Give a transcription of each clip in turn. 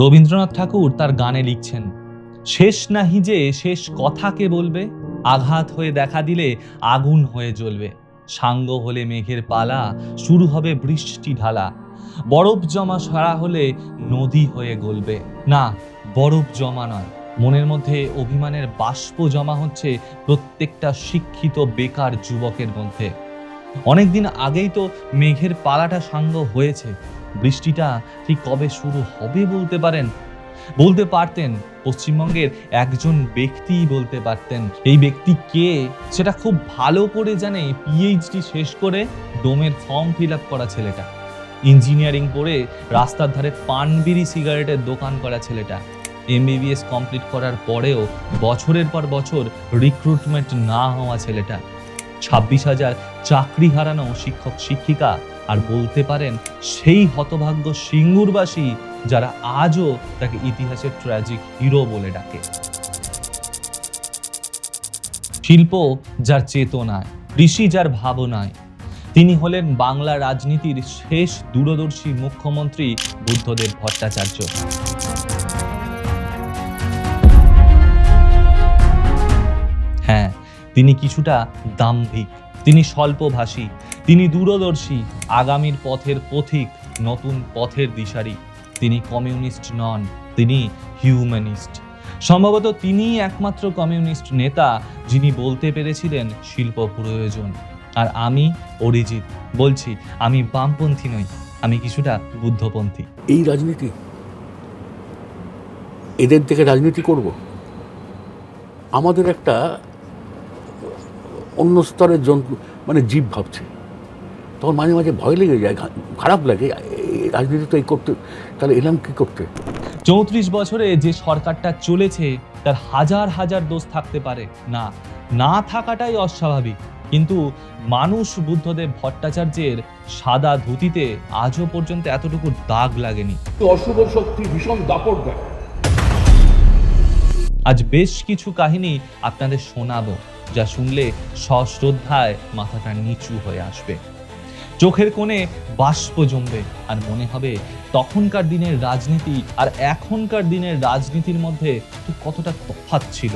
রবীন্দ্রনাথ ঠাকুর তার গানে লিখছেন, শেষ নাহি যে শেষ কথাকে বলবে, আঘাত হয়ে দেখা দিলে আগুন হয়ে জ্বলবে। সাঙ্গ হলে মেঘের পালা, শুরু হবে বৃষ্টি ঢালা। বরফ জমা সারা হলে নদী হয়ে গলবে। না, বরফ জমা নয়, মনের মধ্যে অভিমানের বাষ্প জমা হচ্ছে প্রত্যেকটা শিক্ষিত বেকার যুবকের মধ্যে। অনেকদিন আগেই তো মেঘের পালাটা সাঙ্গ হয়েছে বৃষ্টিটা ঠিক কবে শুরু হবে বলতে পারেন? বলতে পারতেন পশ্চিমবঙ্গের একজন ব্যক্তিই বলতে পারতেন। এই ব্যক্তি কে? সেটা খুব ভালো করে জানে পিএইচডি শেষ করে ডোমের ফর্ম ফিল আপ করা ছেলেটা। ইঞ্জিনিয়ারিং পড়ে রাস্তার ধারে পান বিড়ি সিগারেটের দোকান করা ছেলেটা। এমবিবিএস কমপ্লিট করার পরেও বছরের পর বছর রিক্রুটমেন্ট না হওয়া ছেলেটা। ছাব্বিশ হাজার চাকরি হারানো শিক্ষক শিক্ষিকা আর বলতে পারেন সেই হতভাগ্য সিঙ্গুরবাসী যারা আজও তাকে ইতিহাসের ট্র্যাজিক হিরো বলে ডাকে। শিল্প যার চেতনায় কৃষি যার ভাবনায়, তিনি হলেন বাংলা রাজনীতির শেষ দূরদর্শী মুখ্যমন্ত্রী বুদ্ধদেব ভট্টাচার্য। হ্যাঁ তিনি কিছুটা দাম্ভিক, তিনি স্বল্পভাষী তিনি দূরদর্শী, আগামীর পথের পথিক, নতুন পথের দিশারি। তিনি কমিউনিস্ট নন, তিনি হিউম্যানিস্ট। সম্ভবত তিনিই একমাত্র কমিউনিস্ট নেতা যিনি বলতে পেরেছিলেন শিল্প প্রয়োজন। আর আমি অরিজিৎ, বলছি, আমি বামপন্থী নই, আমি কিছুটা বুদ্ধপন্থী। এই রাজনীতি? এদের থেকে রাজনীতি করব? আমাদের একটা অন্য স্তরের জন্তু মানে জীব ভাবছে। তখন মাঝে মাঝে ভয় লেগে যায় খারাপ লাগে। রাজনীতি তো এই করতে তাহলে এলাম কি করতে? চৌত্রিশ বছরে যে সরকারটা চলেছে তার হাজার হাজার দোষ থাকতে পারে। না না থাকাটাই অস্বাভাবিক। কিন্তু মানুষ বুদ্ধদেব ভট্টাচার্যের সাদা ধুতিতে আজও পর্যন্ত এতটুকু দাগ লাগেনি। অশুভ শক্তি ভীষণ দাপট দেয়। আজ বেশ কিছু কাহিনী আপনাদের শোনাবো যা শুনলে সশ্রদ্ধায় মাথাটা নিচু হয়ে আসবে। চোখের কোণে বাষ্প জমবে আর মনে হবে তখনকার দিনের রাজনীতি আর এখনকার দিনের রাজনীতির মধ্যে কতটা তফাৎ ছিল।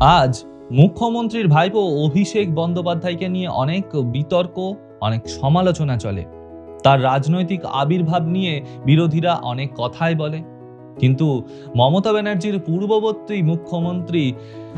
আজ মুখ্যমন্ত্রীর ভাইপো অভিষেক বন্দ্যোপাধ্যায়কে নিয়ে অনেক বিতর্ক, অনেক সমালোচনা চলে। তার রাজনৈতিক আবির্ভাব নিয়ে বিরোধীরা অনেক কথাই বলে। কিন্তু মমতা ব্যানার্জির পূর্ববর্তী মুখ্যমন্ত্রী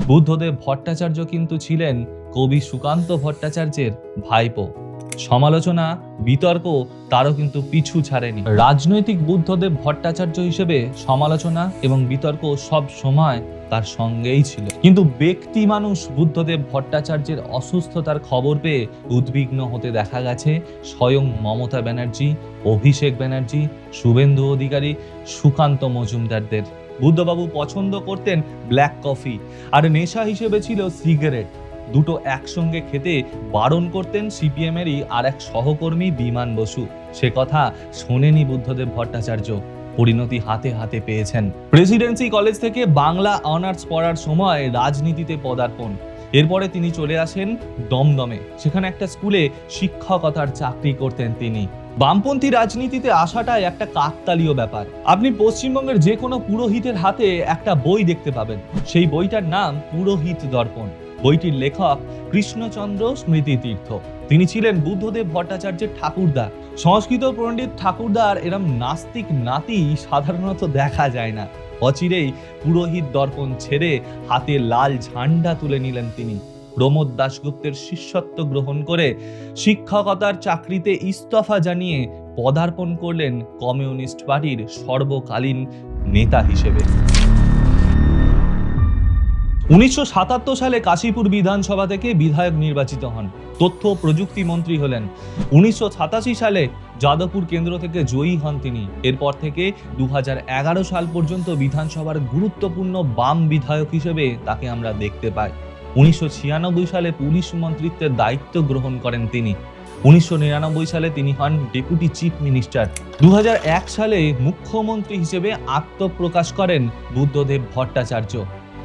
বুদ্ধদেব ভট্টাচার্য কিন্তু ছিলেন কবি সুকান্ত ভট্টাচার্যের ভাইপো। সমালোচনা, বিতর্ক, তারও কিন্তু পিছু ছাড়েনি। রাজনৈতিক বুদ্ধদেব ভট্টাচার্য হিসেবে সমালোচনা এবং বিতর্ক সব সময় তার সঙ্গেই ছিল। কিন্তু ব্যক্তি মানুষ বুদ্ধদেব ভট্টাচার্যের অসুস্থতার খবর পেয়ে উদ্বিগ্ন হতে দেখা গেছে স্বয়ং মমতা ব্যানার্জি, অভিষেক ব্যানার্জি, শুভেন্দু অধিকারী, সুকান্ত মজুমদারদের। বুদ্ধবাবু পছন্দ করতেন ব্ল্যাক কফি। আর নেশা হিসেবে ছিল সিগারেট। দুটো একসঙ্গে খেতে বারণ করতেন সিপিএমেরই আর এক সহকর্মী বিমান বসু। সে কথা শোনেনি বুদ্ধদেব ভট্টাচার্য। পরিণতি হাতে হাতে পেয়েছেন। প্রেসিডেন্সি কলেজ থেকে বাংলা অনার্স পড়ার সময় রাজনীতিতে পদার্পণ। এরপরে তিনি চলে আসেন দমদমে। সেখানে একটা স্কুলে শিক্ষকতার চাকরি করতেন তিনি। বামপন্থী রাজনীতিতে আসাটাই একটা কাকতালীয় ব্যাপার। আপনি পশ্চিমবঙ্গের যে কোনো পুরোহিতের হাতে একটা বই দেখতে পাবেন। সেই বইটার নাম পুরোহিত দর্পণ। বইটির লেখক কৃষ্ণচন্দ্র স্মৃতি তীর্থ তিনি ছিলেন বুদ্ধদেব ভট্টাচার্যের ঠাকুরদা সংস্কৃত পণ্ডিত ঠাকুরদার এরম নাস্তিক নাতি সাধারণত দেখা যায় না। অচিরেই পুরোহিত দর্পণ ছেড়ে হাতে লাল ঝান্ডা তুলে নিলেন তিনি। প্রমোদ দাশগুপ্তের শিষ্যত্ব গ্রহণ করে শিক্ষকতার চাকরিতে ইস্তফা জানিয়ে পদার্পণ করলেন কমিউনিস্ট পার্টির সর্বকালীন নেতা হিসেবে। উনিশশো সাতাত্তর সালে কাশীপুর বিধানসভা থেকে বিধায়ক নির্বাচিত হন। তথ্য প্রযুক্তি মন্ত্রী হলেন। উনিশশো সাতাশি সালে যাদবপুর কেন্দ্র থেকে জয়ী হন তিনি। এরপর থেকে দু হাজার এগারো সাল পর্যন্ত বিধানসভার গুরুত্বপূর্ণ বাম বিধায়ক হিসেবে তাকে আমরা দেখতে পাই। উনিশশো সালে পুলিশ মন্ত্রিত্বের দায়িত্ব গ্রহণ করেন তিনি। উনিশশো নিরানব্বই সালে তিনি হন ডেপুটি চিফ মিনিস্টার। দু হাজার এক সালে মুখ্যমন্ত্রী হিসেবে আত্মপ্রকাশ করেন বুদ্ধদেব ভট্টাচার্য।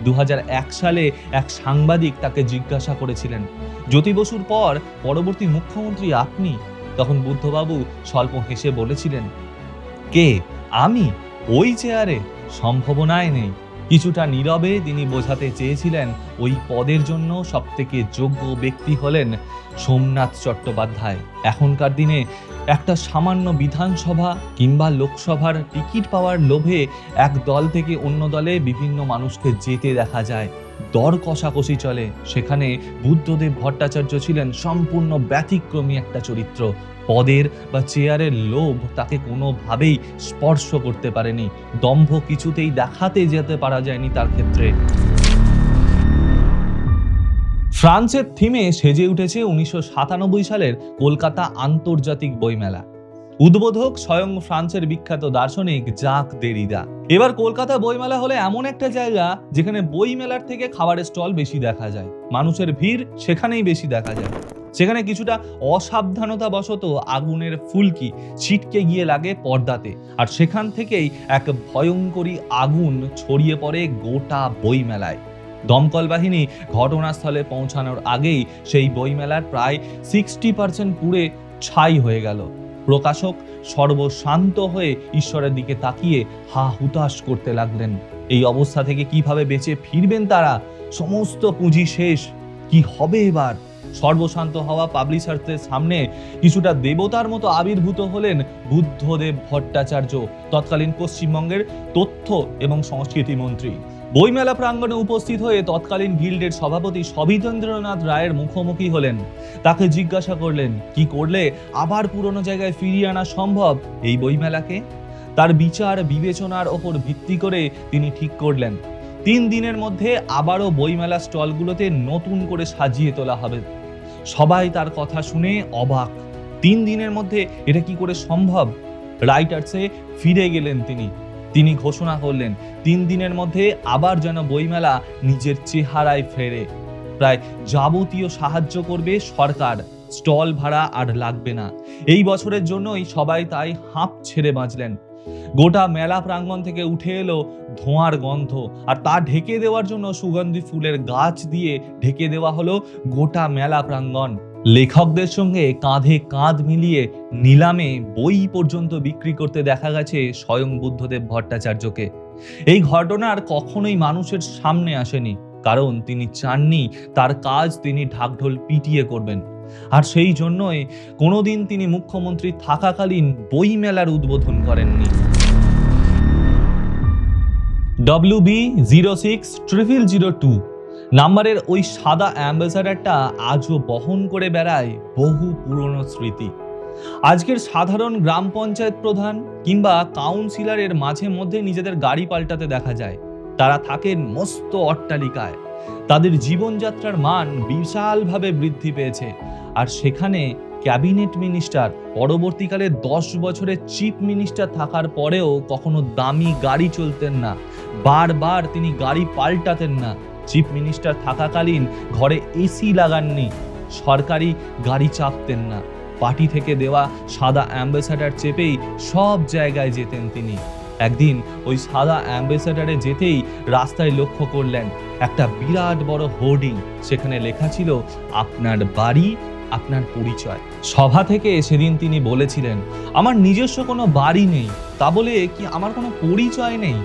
দু হাজার এক সালে এক সাংবাদিক তাকে জিজ্ঞাসা করেছিলেন, জ্যোতি বসুর পর পরবর্তী মুখ্যমন্ত্রী আপনি? তখন বুদ্ধবাবু স্বল্প হেসে বলেছিলেন, কে? আমি? ওই চেয়ারে? সম্ভাবনায় নেই। কিছুটা নীরবে তিনি বোঝাতে চেয়েছিলেন ওই পদের জন্য সবথেকে যোগ্য ব্যক্তি হলেন সোমনাথ চট্টোপাধ্যায়। এখনকার দিনে একটা সামান্য বিধানসভা কিংবা লোকসভার টিকিট পাওয়ার লোভে এক দল থেকে অন্য দলে বিভিন্ন মানুষকে যেতে দেখা যায়। দর কষাকষি চলে। সেখানে বুদ্ধদেব ভট্টাচার্য ছিলেন সম্পূর্ণ ব্যতিক্রমী একটা চরিত্র। পদের বা চেয়ারের লোভ তাকে কোনোভাবেই স্পর্শ করতে পারেনি। দম্ভ কিছুতেই দেখাতে যেতে পারা যায়নি তার ক্ষেত্রে। ফ্রান্সের থিমে সেজে উঠেছে উনিশশো সাতানব্বই সালের কলকাতা আন্তর্জাতিক বইমেলা। উদ্বোধক স্বয়ং ফ্রান্সের বিখ্যাত দার্শনিক জাক দেরিদা। এবার কলকাতা বইমেলা হলে এমন একটা জায়গা যেখানে বইমেলার থেকে খাবারের স্টল বেশি দেখা যায়। মানুষের ভিড় সেখানেই বেশি দেখা যায়। সেখানে কিছুটা অসাবধানতা বশত আগুনের ফুলকি ছিটকে গিয়ে লাগে পর্দাতে। আর সেখান থেকেই এক ভয়ঙ্করী আগুন ছড়িয়ে পড়ে গোটা বইমেলায়। দমকল বাহিনী ঘটনাস্থলে পৌঁছানোর আগেই সেই বইমেলার প্রায় সিক্সটি পার্সেন্ট পুড়ে ছাই হয়ে গেল। প্রকাশক সর্বশান্ত হয়ে ঈশ্বরের দিকে তাকিয়ে হা হুতাশ করতে লাগলেন। এই অবস্থা থেকে কীভাবে বেঁচে ফিরবেন তারা? সমস্ত পুঁজি শেষ। কি হবে এবার? সর্বশান্ত হওয়া পাবলিশার্সদের সামনে কিছুটা দেবতার মতো আবির্ভূত হলেন বুদ্ধদেব ভট্টাচার্য, তৎকালীন পশ্চিমবঙ্গের তথ্য এবং সংস্কৃতি মন্ত্রী। বইমেলা প্রাঙ্গণে উপস্থিত হয়ে তৎকালীন গিল্ডের সভাপতি সবিতেন্দ্রনাথ রায়ের মুখোমুখি হলেন। তাকে জিজ্ঞাসা করলেন, কি করলে আবার পুরনো জায়গায় ফিরিয়ে আনা সম্ভব এই বইমেলাকে? তার বিচার বিবেচনার ওপর ভিত্তি করে তিনি ঠিক করলেন। তিন দিনের মধ্যে আবারও বইমেলা স্টলগুলোতে নতুন করে সাজিয়ে তোলা হবে। সবাই তার কথা শুনে অবাক। তিন দিনের মধ্যে এটা কি করে সম্ভব? রাইটার্সে ফিরে গেলেন তিনি। তিনি ঘোষণা করলেন, তিন দিনের মধ্যে আবার যেন বইমেলা নিজের চেহারায় ফেরে। প্রায় যাবতীয় সাহায্য করবে সরকার, স্টল ভাড়া আর লাগবে না। এই বছরের জন্যই সবাই তাই হাঁপ ছেড়ে বাঁচলেন। গোটা মেলা প্রাঙ্গণ থেকে উঠে এলো ধোঁয়ার গন্ধ। আর তা ঢেকে দেওয়ার জন্য সুগন্ধি ফুলের গাছ দিয়ে ঢেকে দেওয়া হলো গোটা মেলা প্রাঙ্গণ। লেখকদের সঙ্গে কাঁধে কাঁধ মিলিয়ে নিলামে বই পর্যন্ত বিক্রি করতে দেখা গেছে স্বয়ং বুদ্ধদেব ভট্টাচার্যকে। এই ঘটনা আর কখনোই মানুষের সামনে আসেনি, কারণ তিনি চাননি তার কাজ তিনি ঢাকঢোল পিটিয়ে করবেন। আর সেই জন্যই কোনোদিন তিনি মুখ্যমন্ত্রী থাকাকালীন বই মেলার উদ্বোধন করেননি। W B zero six triple zero two নাম্বারের ওই সাদা অ্যাম্বাসাডারটা আজও বহন করে বেড়ায় বহু পুরনো স্মৃতি। আজকের সাধারণ গ্রাম পঞ্চায়েত প্রধান কিংবা কাউন্সিলরের মাঝে মধ্যে নিজেদের গাড়ি পাল্টাতে দেখা যায়। তারা থাকেন মস্ত অট্টালিকায়। তাদের জীবনযাত্রার মান বিশালভাবে বৃদ্ধি পেয়েছে। আর সেখানে ক্যাবিনেট মিনিস্টার। পরবর্তীকালে দশ বছরের চিফ মিনিস্টার থাকার পরেও কখনো দামি গাড়ি চলতেন না। বারবার তিনি গাড়ি পাল্টাতেন না। চিফ মিনিস্টার থাকাকালীন ঘরে এসি লাগাননি। সরকারি গাড়ি চাপতেন না। পার্টি থেকে দেওয়া সাদা অ্যাম্বাসাডার চেপেই সব জায়গায় যেতেন তিনি। একদিন ওই সাদা অ্যাম্বাসাডারে যেতেই রাস্তায় লক্ষ্য করলেন, একটা বিরাট বড় হোর্ডিং। সেখানে লেখা ছিল, আপনার বাড়ি, আপনার পরিচয়। সভা থেকে সেদিন তিনি বলেছিলেন, আমার নিজস্ব কোনো বাড়ি নেই। তা বলে কি আমার কোনো পরিচয় নেই?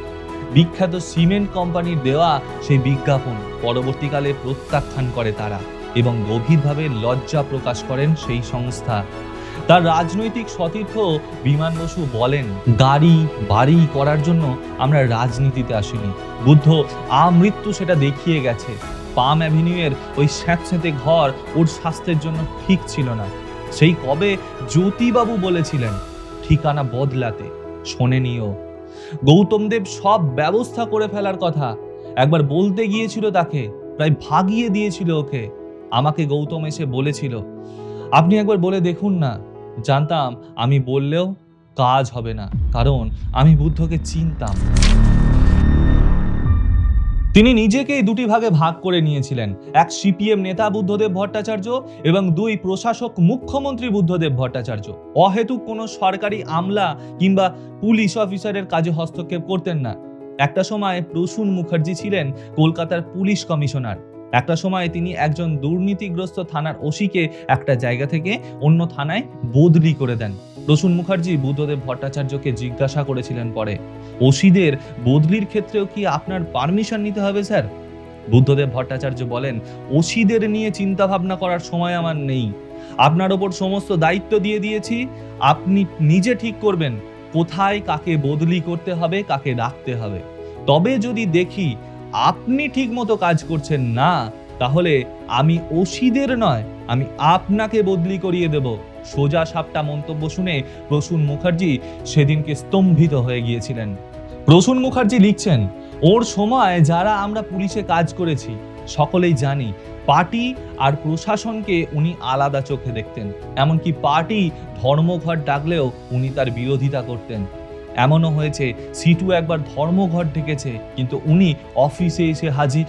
বিখ্যাত সিমেন্ট কোম্পানির দেওয়া সেই বিজ্ঞাপন পরবর্তীকালে প্রত্যাখ্যান করে তারা এবং গভীরভাবে লজ্জা প্রকাশ করেন সেই সংস্থা। তার রাজনৈতিক সতীর্থ বিমান বসু বলেন, গাড়ি, বাড়ি করার জন্য আমরা রাজনীতিতে আসিনি। বুদ্ধ, আমৃত্যু সেটা দেখিয়ে গেছে। পাম অ্যাভিনিউয়ের ওই স্যাঁতস্যাঁতে ঘর ওর স্বাস্থ্যের জন্য ঠিক ছিল না। সেই কবে জ্যোতিবাবু বলেছিলেন, ঠিকানা বদলাতে শোনেনিও গৌতম দেব সব ব্যবস্থা করে ফেলার কথা, একবার বলতে গিয়েছিল তাকে, প্রায় ভাগিয়ে দিয়েছিল ওকে। আমাকে গৌতম এসে বলেছিল, আপনি একবার বলে দেখুন না, জানতাম আমি বললেও কাজ হবে না, কারণ আমি বুদ্ধকে চিনতাম। তিনি নিজেকেই দুটি ভাগে ভাগ করে নিয়েছিলেন। এক সিপিএম নেতা বুদ্ধদেব ভট্টাচার্য এবং দুই প্রশাসক মুখ্যমন্ত্রী বুদ্ধদেব ভট্টাচার্য। অহেতুক কোনো সরকারি আমলা কিংবা পুলিশ অফিসারের কাজে হস্তক্ষেপ করতেন না। একটা সময় প্রসূন মুখার্জি ছিলেন কলকাতার পুলিশ কমিশনার। একটা সময় তিনি একজন দুর্নীতিগ্রস্ত থানার ওসিকে একটা জায়গা থেকে অন্য থানায় বদলি করে দেন। রসুন মুখার্জি বুদ্ধদেব ভট্টাচার্যকে জিজ্ঞাসা করেছিলেন পরে, ওসিদের বদলির ক্ষেত্রেও কি আপনার পারমিশন নিতে হবে, স্যার? বুদ্ধদেব ভট্টাচার্য বলেন, ওসিদের নিয়ে চিন্তা ভাবনা করার সময় আমার নেই। আপনার ওপর সমস্ত দায়িত্ব দিয়ে দিয়েছি। আপনি নিজে ঠিক করবেন কোথায় কাকে বদলি করতে হবে, কাকে রাখতে হবে। তবে যদি দেখি আপনি ঠিক মতো কাজ করছেন না, তাহলে আমি ওসিদের নয়, আমি আপনাকে বদলি করিয়ে দেব। সোজা সাপটা মন্তব্য শুনে প্রসূন মুখার্জি সেদিনকে স্তম্ভিত হয়ে গিয়েছিলেন। প্রসূন মুখার্জি লিখছেন, ওর সময় যারা আমরা পুলিশে কাজ করেছি, সকলেই জানি পার্টি আর প্রশাসনকে উনি আলাদা চোখে দেখতেন। এমনকি পার্টি ধর্মঘট ডাকলেও উনি তার বিরোধিতা করতেন। এমনও হয়েছে, সিটু একবার ধর্মঘট ডেকেছে, কিন্তু উনি অফিসে এসে হাজির।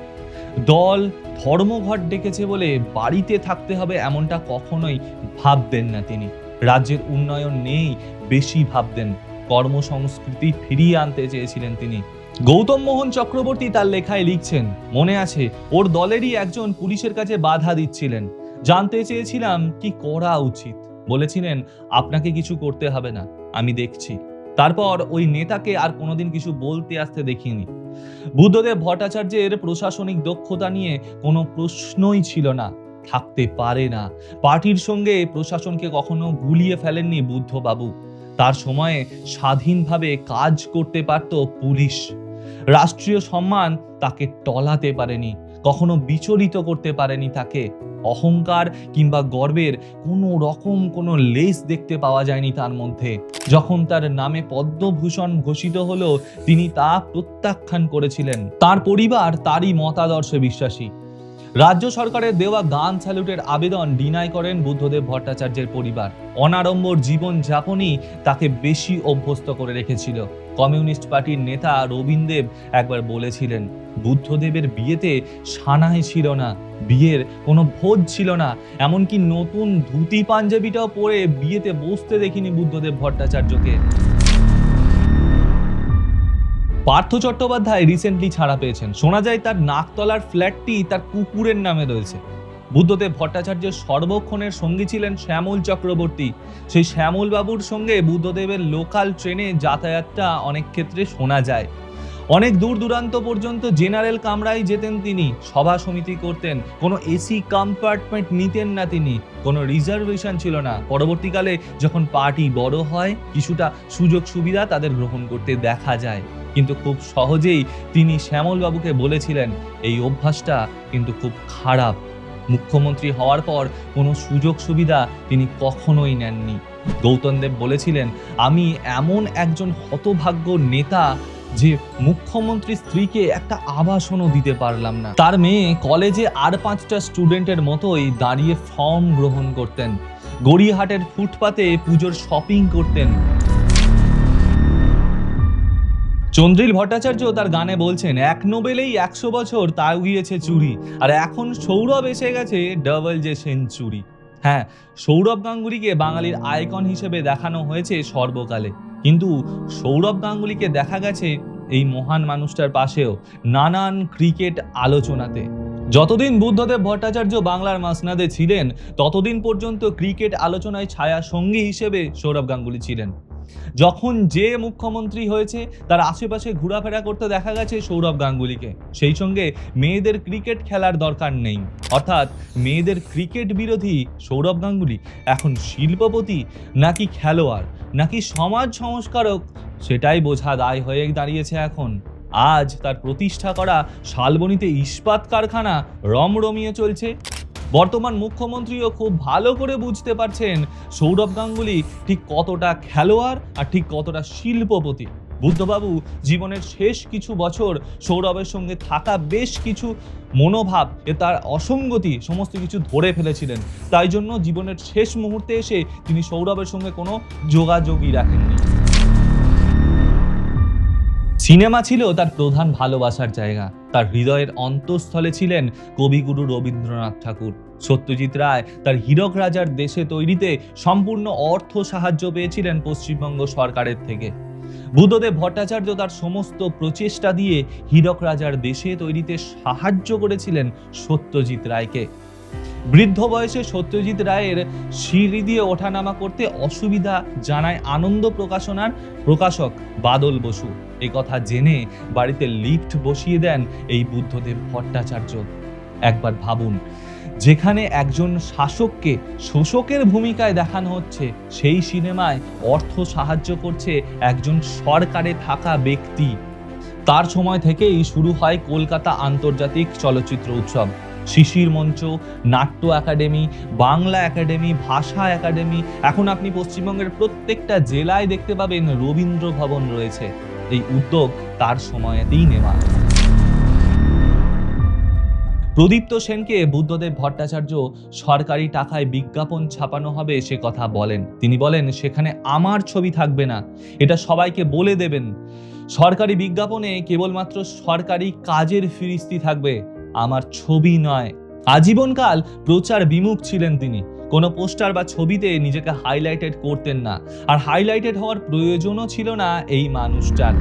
দল ধর্মঘট ডেকেছে বলে বাড়িতে থাকতে হবে এমনটা কখনোই ভাববেন না তিনি। রাজ্যের উন্নয়ন নেই, বেশি ভাবতেন। কর্মসংস্কৃতি ফিরিয়ে আনতে চেয়েছিলেন তিনি। গৌতম মোহন চক্রবর্তী তার লেখায় লিখছেন, মনে আছে, ওর দলেরই একজন পুলিশের কাছে বাধা দিচ্ছিলেন। জানতে চেয়েছিলাম কি করা উচিত। বলেছিলেন, আপনাকে কিছু করতে হবে না, আমি দেখছি। তারপর ওই নেতাকে আর কোনোদিন কিছু বলতে আসতে দেখিনি। বুদ্ধদেব ভট্টাচার্যের প্রশাসনিক দক্ষতা নিয়ে কোনো প্রশ্নই ছিল না। থাকতে পারে না। পার্টির সঙ্গে প্রশাসনকে কখনো গুলিয়ে ফেলেননি বুদ্ধবাবু। তার সময়ে স্বাধীনভাবে কাজ করতে পারত পুলিশ। রাষ্ট্রীয় সম্মান তাকে টলাতে পারেনি। কখনো বিচলিত করতে পারেনি তাকে। অহংকার কিংবা গর্বের কোনো রকম কোনো লেস দেখতে পাওয়া যায়নি তার মধ্যে। যখন তার নামে পদ্মভূষণ ঘোষিত হলো, তিনি তা প্রত্যাখ্যান করেছিলেন। তার পরিবার তারই মতাদর্শে বিশ্বাসী। রাজ্য সরকারের দেওয়া গান স্যালুটের আবেদন ডিনাই করেন বুদ্ধদেব ভট্টাচার্যের পরিবার। অনাড়ম্বর জীবন যাপনই তাকে বেশি অভ্যস্ত করে রেখেছিল। কমিউনিস্ট পার্টির নেতা রবীন্দেব একবার বলেছিলেন, বুদ্ধদেবের বিয়েতে সানাই ছিল না, বিয়ের কোনো ভোজ ছিল না, এমনকি নতুন ধুতি পাঞ্জাবিটাও পরে বিয়েতে বসতে দেখিনি বুদ্ধদেব ভট্টাচার্যকে। পার্থ চট্টোপাধ্যায় রিসেন্টলি ছাড়া পেয়েছেন। শোনা যায় তার নাকতলার ফ্ল্যাটটি তার কুকুরের নামে রয়েছে। বুদ্ধদেব ভট্টাচার্যের সর্বক্ষণের সঙ্গী ছিলেন শ্যামল চক্রবর্তী। সেই শ্যামল বাবুর সঙ্গে বুদ্ধদেবের লোকাল ট্রেনে যাতায়াতটা অনেক ক্ষেত্রে শোনা যায়। অনেক দূর দূরান্ত পর্যন্ত জেনারেল কামরায় যেতেন তিনি, সভা সমিতি করতেন, কোনো এসি কম্পার্টমেন্ট নিতেন না তিনি, কোনো রিজার্ভেশন ছিল না। পরবর্তীকালে যখন পার্টি বড় হয়, কিছুটা সুযোগ সুবিধা তাদের গ্রহণ করতে দেখা যায়। কিন্তু খুব সহজেই তিনি শ্যামলবাবুকে বলেছিলেন, এই অভ্যাসটা কিন্তু খুব খারাপ। মুখ্যমন্ত্রী হওয়ার পর কোনো সুযোগ সুবিধা তিনি কখনোই নেননি। গৌতম দেব বলেছিলেন, আমি এমন একজন হতভাগ্য নেতা যে মুখ্যমন্ত্রী স্ত্রীকে একটা আবাসনও দিতে পারলাম না। তার মেয়ে কলেজে আর পাঁচটা স্টুডেন্টের মতোই দাঁড়িয়ে ফর্ম গ্রহণ করতেন, গড়িয়াহাটের ফুটপাতে পুজোর শপিং করতেন। চন্দ্রিল ভট্টাচার্য তার গানে বলছেন, এক নোবেলেই একশো বছর তাও গিয়েছে চুরি, আর এখন সৌরভ এসে গেছে ডাবল যে সেঞ্চুরি। হ্যাঁ সৌরভ গাঙ্গুলিকে বাঙালির আইকন হিসেবে দেখানো হয়েছে সর্বকালে, কিন্তু সৌরভ গাঙ্গুলিকে দেখা গেছে এই মহান মানুষটার পাশেও, নানান ক্রিকেট আলোচনাতে। যতদিন বুদ্ধদেব ভট্টাচার্য বাংলার মাসনাদে ছিলেন, ততদিন পর্যন্ত ক্রিকেট আলোচনায় ছায়া সঙ্গী হিসেবে সৌরভ গাঙ্গুলি ছিলেন। যখন যে মুখ্যমন্ত্রী হয়েছে, তার আশেপাশে ঘোরাফেরা করতে দেখা গেছে সৌরভ গাঙ্গুলিকে। সেই সঙ্গে মেয়েদের ক্রিকেট খেলার দরকার নেই। অর্থাৎ মেয়েদের ক্রিকেট বিরোধী সৌরভ গাঙ্গুলি এখন শিল্পপতি নাকি খেলোয়াড়, নাকি সমাজ সংস্কারক, সেটাই বোঝা দায় হয়ে দাঁড়িয়েছে এখন। আজ তার প্রতিষ্ঠা করা শালবনীতে ইস্পাত কারখানা রমরমিয়ে চলছে। বর্তমান মুখ্যমন্ত্রীও খুব ভালো করে বুঝতে পারছেন সৌরভ গাঙ্গুলি ঠিক কতটা খেলোয়াড় আর ঠিক কতটা শিল্পপতি। বুদ্ধবাবু, জীবনের শেষ কিছু বছর সৌরভের সঙ্গে থাকা বেশ কিছু মনোভাব এ তার অসঙ্গতি সমস্ত কিছু ধরে ফেলেছিলেন। তাই জন্য জীবনের শেষ মুহূর্তে এসে তিনি সৌরভের সঙ্গে কোনো যোগাযোগই রাখেননি। সিনেমা ছিল তার প্রধান ভালোবাসার জায়গা। তার হৃদয়ের অন্তঃস্থলে ছিলেন কবিগুরু রবীন্দ্রনাথ ঠাকুর। সত্যজিৎ রায় তার হীরক রাজার দেশে তৈরিতে সম্পূর্ণ অর্থ সাহায্য পেয়েছিলেন পশ্চিমবঙ্গ সরকারের থেকে। বুদ্ধদেব ভট্টাচার্য তার সমস্ত প্রচেষ্টা দিয়ে হীরক রাজার দেশে তৈরিতে সাহায্য করেছিলেন সত্যজিৎ রায়কে। বৃদ্ধ বয়সে সত্যজিৎ রায়ের সিঁড়ি দিয়ে ওঠানামা করতে অসুবিধা জানায় আনন্দ প্রকাশনার প্রকাশক বাদল বসু। এ কথা জেনে বাড়িতে লিফট বসিয়ে দেন এই বুদ্ধদেব ভট্টাচার্য। একবার ভাবুন, যেখানে একজন শাসককে শোষকের ভূমিকায় দেখানো হচ্ছে, সেই সিনেমায় অর্থ সাহায্য করছে একজন সরকারে থাকা ব্যক্তি। তার সময় থেকেই শুরু হয় কলকাতা আন্তর্জাতিক চলচ্চিত্র উৎসব। Sisir Mancha, Natya academy, Bangla academy, Bhasha academy. এখন আপনি পশ্চিমবঙ্গের প্রত্যেকটা জেলায় দেখতে পাবেন রবীন্দ্র ভবন রয়েছে। এই উদ্যোগ তার সময়েতেই নেওয়া। প্রদীপ্ত সেনকে বুদ্ধদেব ভট্টাচার্য সরকারি টাকায় বিজ্ঞাপন ছাপানো হবে সে কথা বলেন। তিনি বলেন, সেখানে আমার ছবি থাকবে না। এটা সবাইকে বলে দেবেন। সরকারি বিজ্ঞাপনে কেবলমাত্র সরকারি কাজের ফিরিস্তি থাকবে। আমার ছবি নয়। আজীবনকাল প্রচার বিমুখ ছিলেন তিনি। কোনো পোস্টার বা ছবিতে নিজেকে হাইলাইটেড করতেন না। আর হাইলাইটেড হওয়ার প্রয়োজনও ছিল না এই মানুষটার।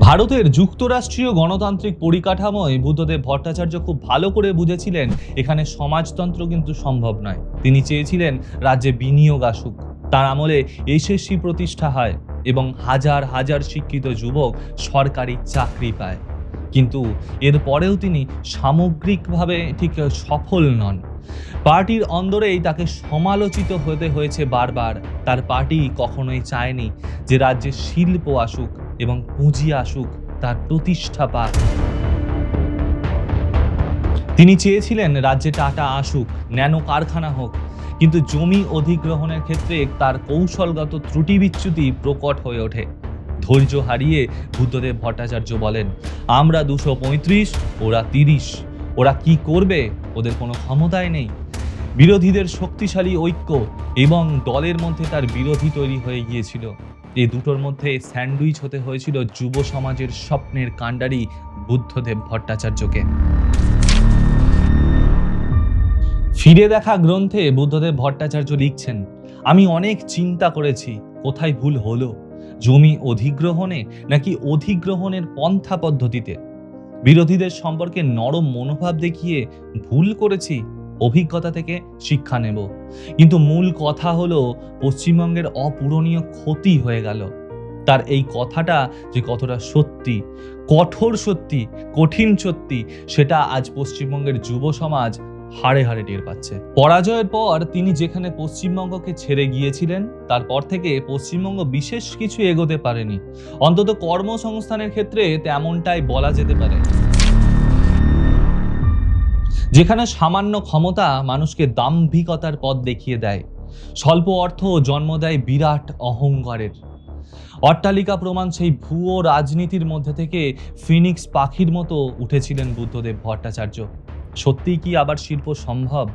ভারতের যুক্তরাষ্ট্রীয় গণতান্ত্রিক পরিকাঠামোয় বুদ্ধদেব ভট্টাচার্য খুব ভালো করে বুঝেছিলেন, এখানে সমাজতন্ত্র কিন্তু সম্ভব নয়। তিনি চেয়েছিলেন রাজ্যে বিনিয়োগ আসুক। তার আমলে এসএসসি প্রতিষ্ঠা হয় এবং হাজার হাজার শিক্ষিত যুবক সরকারি চাকরি পায়। কিন্তু এর পরেও তিনি সামগ্রিকভাবে ঠিক সফল নন। পার্টির অন্দরেই তাকে সমালোচিত হতে হয়েছে বারবার। তার পার্টি কখনোই চায়নি যে রাজ্যে শিল্প আসুক এবং পুঁজি আসুক, তার প্রতিষ্ঠা পাক। তিনি চেয়েছিলেন রাজ্যে টাটা আসুক, ন্যানো কারখানা হোক, কিন্তু জমি অধিগ্রহণের ক্ষেত্রে তার কৌশলগত ত্রুটি বিচ্যুতি প্রকট হয়ে ওঠে। ধৈর্য হারিয়ে বুদ্ধদেব ভট্টাচার্য বলেন, আমরা দুশো পঁয়ত্রিশ, ওরা তিরিশ। ওরা কি করবে? ওদের কোনো ক্ষমতায় নেই। বিরোধীদের শক্তিশালী ঐক্য এবং দলের মধ্যে তার বিরোধী তৈরি হয়ে গিয়েছিল। এই দুটোর মধ্যে স্যান্ডউইচ হতে হয়েছিল যুব সমাজের স্বপ্নের কাণ্ডারি বুদ্ধদেব ভট্টাচার্যকে। ফিরে দেখা গ্রন্থে বুদ্ধদেব ভট্টাচার্য লিখছেন, আমি অনেক চিন্তা করেছি, কোথায় ভুল হলো? জমি অধিগ্রহণে নাকি অধিগ্রহণের পন্থা পদ্ধতিতে? বিরোধীদের সম্পর্কে নরম মনোভাব দেখিয়ে ভুল করেছি, অভিজ্ঞতা থেকে শিক্ষা নেব। কিন্তু মূল কথা হলো, পশ্চিমবঙ্গের অপূরণীয় ক্ষতি হয়ে গেল। তার এই কথাটা যে কতটা সত্যি, কঠোর সত্যি, কঠিন সত্যি, সেটা আজ পশ্চিমবঙ্গের যুব সমাজ হাড়ে হাড়ে টের পাচ্ছে। পরাজয়ের পর তিনি যেখানে পশ্চিমবঙ্গকে ছেড়ে গিয়েছিলেন, তারপর থেকে পশ্চিমবঙ্গ বিশেষ কিছু এগোতে পারেনি। অন্তত কর্মসংস্থানের ক্ষেত্রে তেমনটাই বলা যেতে পারে। যেখানে সামান্য ক্ষমতা মানুষকে দাম্ভিকতার পথ দেখিয়ে দেয়। স্বল্প অর্থ জন্ম দেয় বিরাট অহংকারের। অট্টালিকা প্রমাণ সেই ভুয়ো রাজনীতির মধ্যে থেকে ফিনিক্স পাখির মতো উঠেছিলেন বুদ্ধদেব ভট্টাচার্য। সত্যিই কি আবার শিল্প সম্ভব?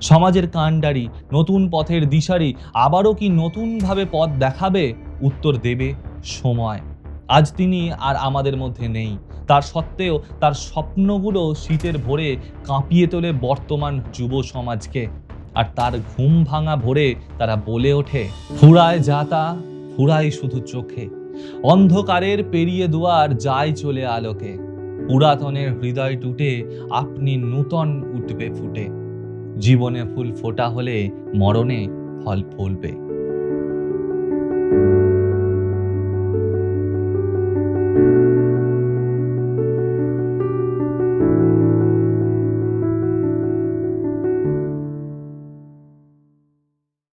সমাজের কাণ্ডারি, নতুন পথের দিশারি, আবারও কি নতুনভাবে পথ দেখাবে? উত্তর দেবে সময়। আজ তিনি আর আমাদের মধ্যে নেই। তার সত্ত্বেও তার স্বপ্নগুলো শীতের ভোরে কাঁপিয়ে তোলে বর্তমান যুব সমাজকে। আর তার ঘুম ভাঙা ভোরে তারা বলে ওঠে, ফুরায় যাতা ফুরায় শুধু চোখে। অন্ধকারের পেরিয়ে দুয়ার যায় চলে আলোকে। পুরাতনের হৃদয় টুটে আপনি নূতন উঠবে ফুটে। জীবনে ফুল ফোটা হলে মরণে ফল ফলবে।